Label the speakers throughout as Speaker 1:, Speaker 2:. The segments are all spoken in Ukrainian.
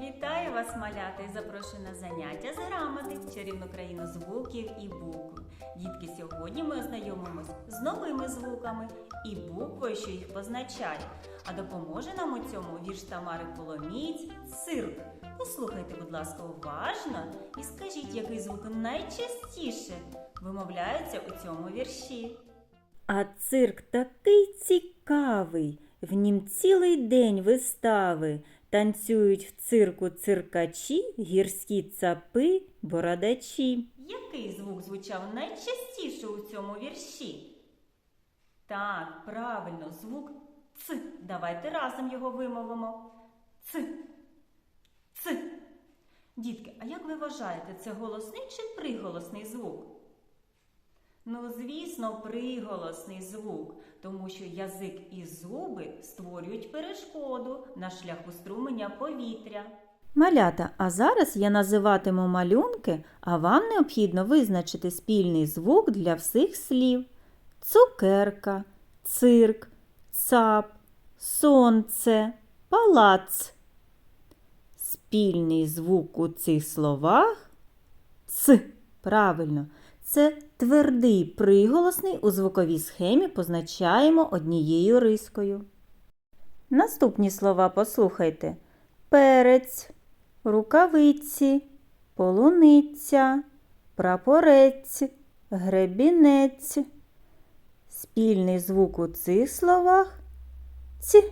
Speaker 1: Вітаю вас, малята, і запрошую на заняття з грамоти чарівну країну звуків і букв. Дітки, сьогодні ми ознайомимось з новими звуками і буквою, що їх позначає. А допоможе нам у цьому вірш Тамари Коломієць цирк. Послухайте, будь ласка, уважно і скажіть, який звук найчастіше вимовляється у цьому вірші.
Speaker 2: А цирк такий цікавий, в нім цілий день вистави. Танцюють в цирку циркачі, гірські цапи, бородачі.
Speaker 1: Який звук звучав найчастіше у цьому вірші? Так, правильно, звук Ц. Давайте разом його вимовимо. Ц. Ц. Дітки, а як ви вважаєте, це голосний чи приголосний звук? Ну, звісно, приголосний звук, тому що язик і зуби створюють перешкоду на шляху струменя повітря.
Speaker 2: Малята, а зараз я називатиму малюнки, а вам необхідно визначити спільний звук для всіх слів: цукерка, цирк, цап, сонце, палац. Спільний звук у цих словах ц. Правильно, це твердий приголосний у звуковій схемі позначаємо однією рискою. Наступні слова послухайте: перець, рукавиці, полуниця, прапорець, гребінець. Спільний звук у цих словах ці.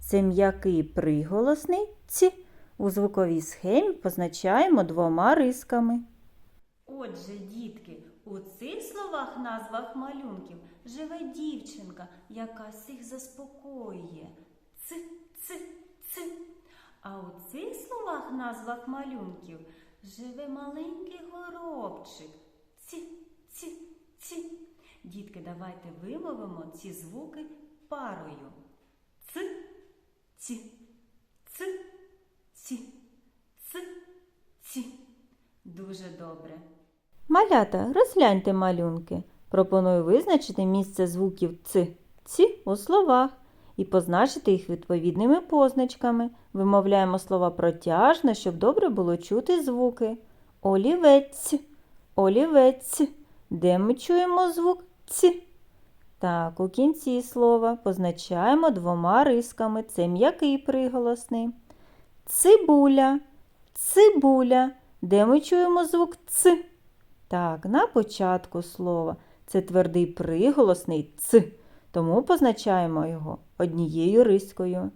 Speaker 2: Це м'який приголосний ці. У звуковій схемі позначаємо двома рисками.
Speaker 1: Отже, дітки, у цих словах назвах малюнків живе дівчинка, яка всіх заспокоює. Ц, ц, ц. А у цих словах назвах малюнків живе маленький горобчик. Ці, ці, ці. Дітки, давайте вимовимо ці звуки парою. Ц, ці, ц, ці, ц, ці. Дуже добре.
Speaker 2: Малята, розгляньте малюнки. Пропоную визначити місце звуків ц, ці у словах і позначити їх відповідними позначками. Вимовляємо слова протяжно, щоб добре було чути звуки. Олівець, олівець. Де ми чуємо звук ц? Так, у кінці слова позначаємо двома рисками. Це м'який приголосний. Цибуля, цибуля. Де ми чуємо звук ц? Так, на початку слова це твердий приголосний ц, тому позначаємо його однією рискою.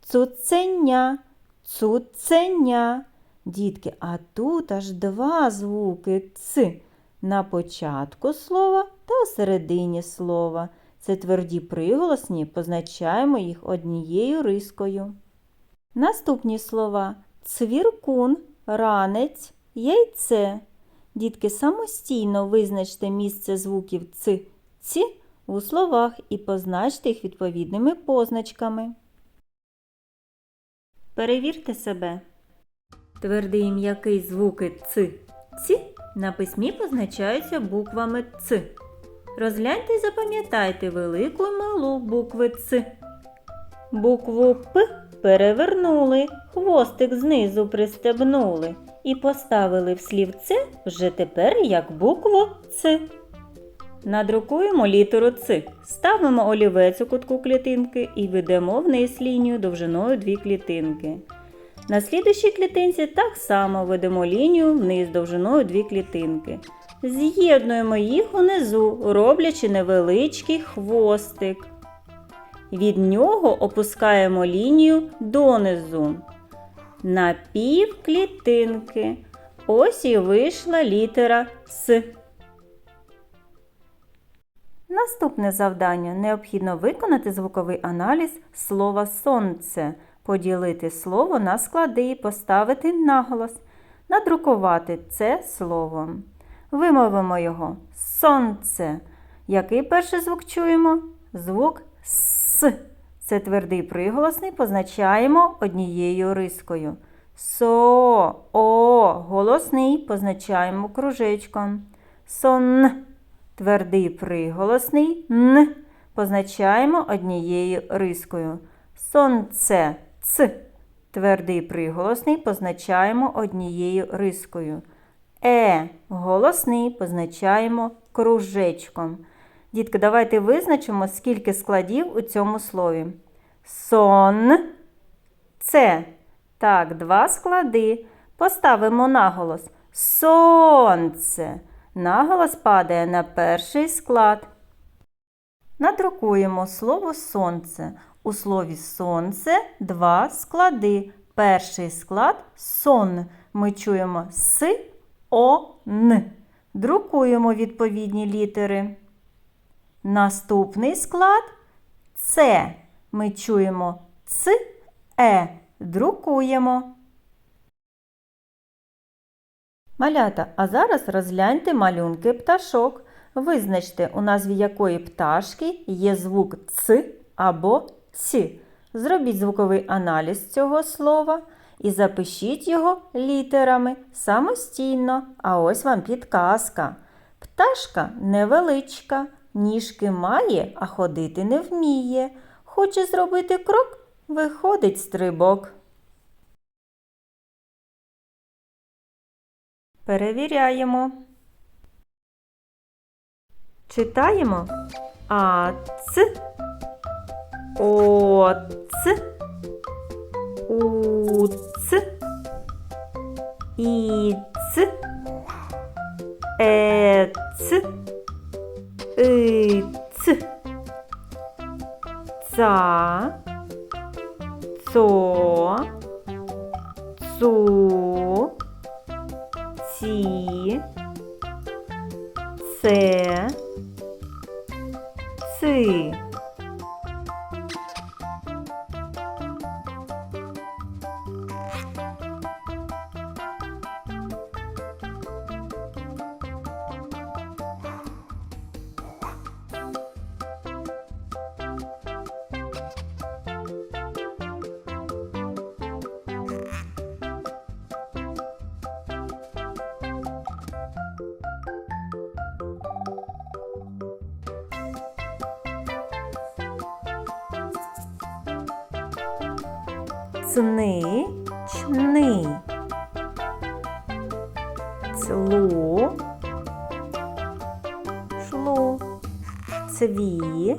Speaker 2: Цуценя, цуценя. Дітки, а тут аж два звуки ц на початку слова та середині слова. Це тверді приголосні, позначаємо їх однією рискою. Наступні слова цвіркун, ранець, яйце. Дітки, самостійно визначте місце звуків ц, ці у словах і позначте їх відповідними позначками. Перевірте себе. Твердий і м'який звуки ц, ці на письмі позначаються буквами ц. Розгляньте і запам'ятайте велику і малу букви ц. Букву П перевернули, хвостик знизу пристебнули і поставили в слівце вже тепер як букву Ц. Надрукуємо літеру Ц. Ставимо олівець у кутку клітинки і ведемо вниз лінію довжиною дві клітинки. На слідущій клітинці так само ведемо лінію вниз довжиною дві клітинки. З'єднуємо їх унизу, роблячи невеличкий хвостик. Від нього опускаємо лінію донизу. На пів клітинки. Ось і вийшла літера С. Наступне завдання необхідно виконати звуковий аналіз слова сонце, поділити слово на склади і поставити наголос, надрукувати це слово. Вимовимо його сонце. Який перший звук чуємо? Звук С. Це твердий приголосний, позначаємо однією рискою. Со, о, голосний позначаємо кружечком. Сон, твердий приголосний, н позначаємо однією рискою. Сонце, ц. Твердий приголосний позначаємо однією рискою. Е голосний позначаємо кружечком. Дітки, давайте визначимо, скільки складів у цьому слові. Сон. Це. Так, два склади. Поставимо наголос. Сонце. Наголос падає на перший склад. Надрукуємо слово сонце. У слові сонце два склади. Перший склад сон. Ми чуємо с, о, н. Друкуємо відповідні літери. Наступний склад це. Ми чуємо ц, е. Друкуємо. Малята, а зараз розгляньте малюнки пташок. Визначте, у назві якої пташки є звук ц або ц. Зробіть звуковий аналіз цього слова і запишіть його літерами самостійно. А ось вам підказка. Пташка невеличка, ніжки має, а ходити не вміє. Хоче зробити крок, виходить стрибок. Перевіряємо. Читаємо ац, оц, уц, іц, ец, иц, ца, цо, цу, ці, це, Цни, чни. Цлу, шлу. Цві,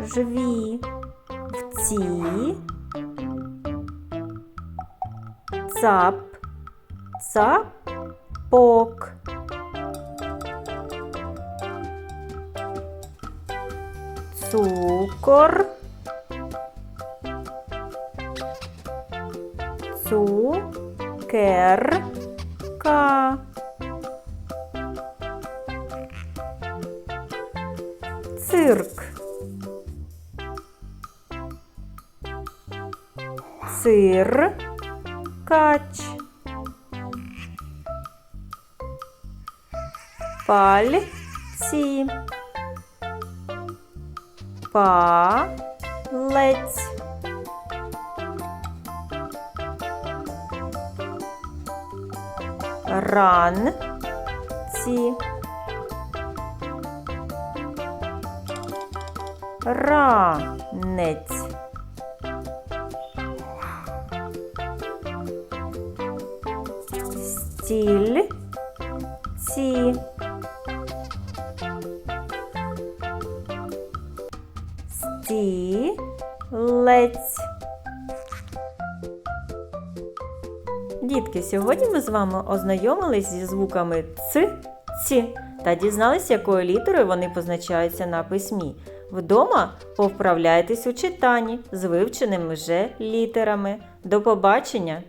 Speaker 2: жві. Вці, цап, цапок. Цукор. Цукерка. Цирк. Циркач. Пальці. Палець. Ранці. Ранець. Стільці. Стілець. Дітки, сьогодні ми з вами ознайомились зі звуками ц, ці та дізнались, якою літерою вони позначаються на письмі. Вдома повправляйтесь у читанні з вивченими вже літерами. До побачення!